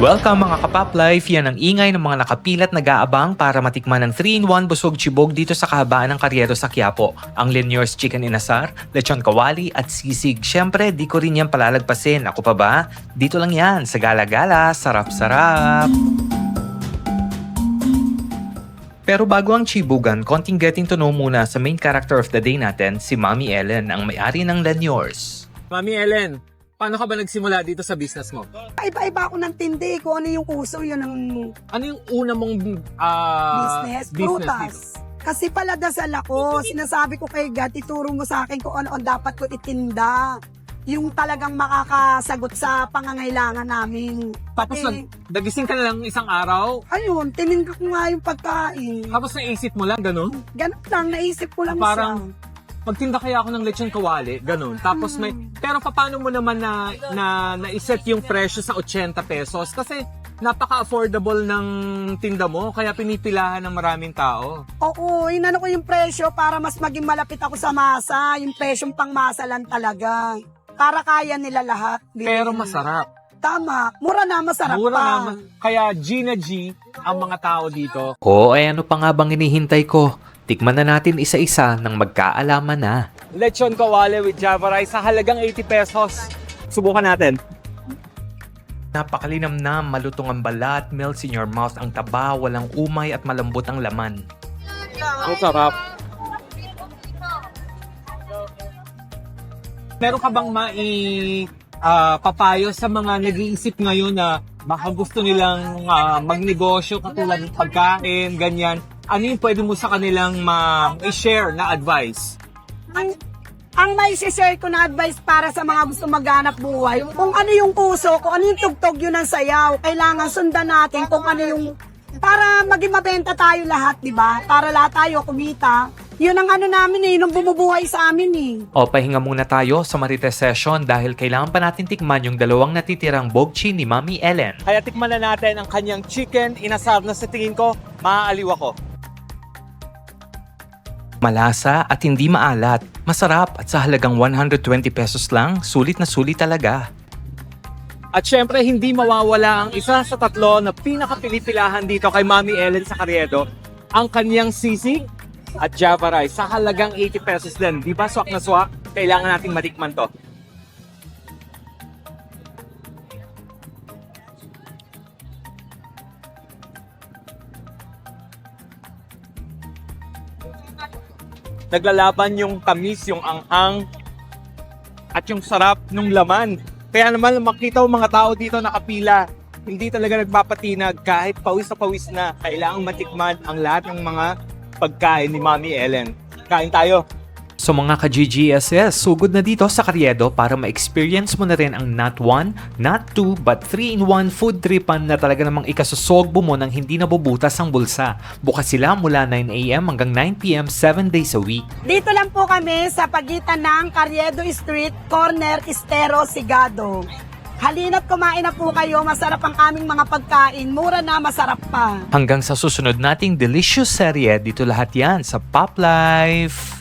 Welcome mga kapap life! Yan ang ingay ng mga nakapilat nag-aabang para matikman ng 3-in-1 busog chibog dito sa kahabaan ng Karyeto sa Quiapo. Ang Lenyors Chicken Inasar, Lechon Kawali at Sisig. Siyempre, di ko rin yan palalagpasin. Ako pa ba? Dito lang yan, sa Gala-Gala. Sarap-sarap! Pero bago ang chibugan, konting getting to know muna sa main character of the day natin, si Mami Ellen, ang may-ari ng Lenyors. Mami Ellen, paano ka ba nagsimula dito sa business mo? Iba-iba ako ng tindi. Kung ano yung uso, yun ang Ano yung una mong ah, business. dito? Prutas. Kasi pala dasal ako. Sinasabi ko kay God, ituro mo sa akin kung ano ang dapat ko itinda. Yung talagang makakasagot sa pangangailangan namin. Tapos Pati, nag, nagising ka na lang isang araw, ayun, tininda ko nga yung pagkain. tapos naisip mo lang, ganun? Ganun lang, naisip ko lang Parang- siya. Magtinda kaya ako ng lechon kawali, ganun. Tapos may, Hmm. pero paano mo naman na, na, na-set yung presyo sa 80 pesos? Kasi napaka-affordable ng tinda mo, kaya pinipilahan ng maraming tao. Oo, inano ko yung presyo para mas maging malapit ako sa masa. Yung presyong pang masa lang talaga. Para kaya nila lahat. Pero masarap. Tama. Mura na, masarap Mura pa. naman. Kaya G na G ang mga tao dito. Oo, ay ano pa nga bang hinihintay ko? Tikman na natin isa-isa nang magkaalaman na. Lechon kawali with java rice sa halagang 80 pesos. Subukan natin. Napakalinamnam, malutong ang balat, melts in your mouth ang taba, walang umay at malambot ang laman. Ang sarap. Meron ka bang mai ah, papayo sa mga nag-iisip ngayon na baka gusto nilang ah, magnegosyo katulad ng pagkain, ganyan. Ano yung pwede mo sa kanilang ma-share na advice? ang ang may share ko na advice para sa mga gusto maghanap buhay, kung ano yung puso, kung ano yung tugtog yun ng sayaw, kailangan sundan natin kung ano yung para maging mabenta tayo lahat, di ba? Para lahat tayo kumita. Yun ang ano namin eh, nung bumubuhay sa amin eh. O pahinga muna tayo sa Marites session dahil kailangan pa natin tikman yung dalawang natitirang bogchi ni Mami Ellen. Kaya tikman na natin ang kanyang chicken inasar na sa tingin ko, maaaliw ako. Malasa at hindi maalat, masarap at sa halagang 120 pesos lang, sulit na sulit talaga. At syempre, hindi mawawala ang isa sa tatlo na pinakapilipilahan dito kay Mami Ellen sa Carriedo, ang kanyang sisig at java rice sa halagang 80 pesos din. Di ba swak na swak? Kailangan nating matikman to. Naglalaban yung tamis, yung anghang, at yung sarap ng laman. Kaya naman makita mga tao dito nakapila, hindi talaga nagpapatinag kahit pawis na pawis na. Kailangang matikman ang lahat ng mga pagkain ni Mami Ellen. Kain tayo. So mga ka-GGSS, sugod na dito sa Karyedo para ma-experience mo na rin ang not one, not two, but 3-in-1 food tripan na talaga namang ikasusogbo mo nang hindi nabubutas ang bulsa. Bukas sila mula 9am hanggang 9pm 7 days a week. Dito lang po kami sa pagitan ng Carriedo Street, Corner, Estero, Sigado. Halina't kumain na po kayo, masarap ang aming mga pagkain, mura na, masarap pa. Hanggang sa susunod nating delicious serye, dito lahat yan sa Pop Life!